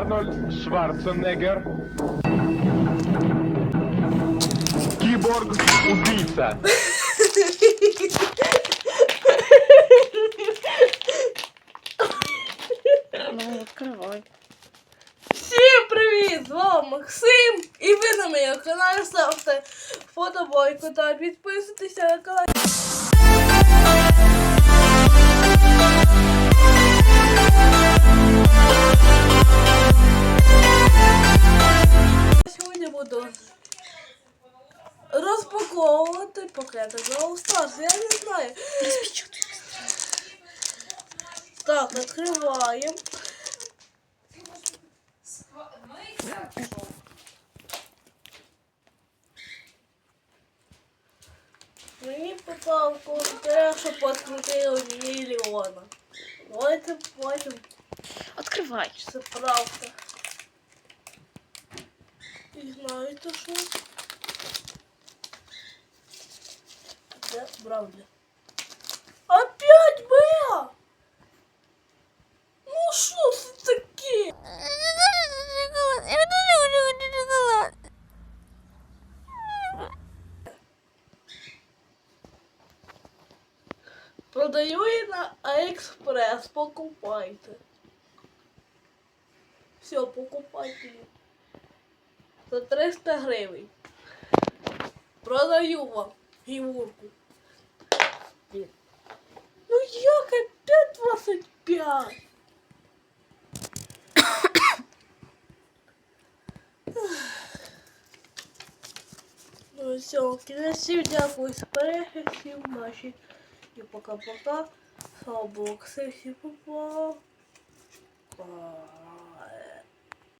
Арнольд Шварценеггер. Киборг убийца. Ну, відкривай. Всім привіт! З вами Максим! І ви на моєму каналі ставте фотобойку та підписуйтеся на канал. розпаковувати пакети Brawl Stars. Я не знаю. Розпечатай. Так, відкриваємо. Мені попав коментаря, що подкрутили мільйона. Давайте потім, Відкривай. чи це правда. І знаєте що? Правда. Опять Беа! Ну що це таке? Продаю її на Аліекспрес, покупайте. Все, покупайте. За 300 гривень. Продаю вам гівурку. Блін. Ну як опять 25? Ну все, кінець всім дякую за перегляд, всім наші. І пока-пока. Слава Богу, всім па-па. Па.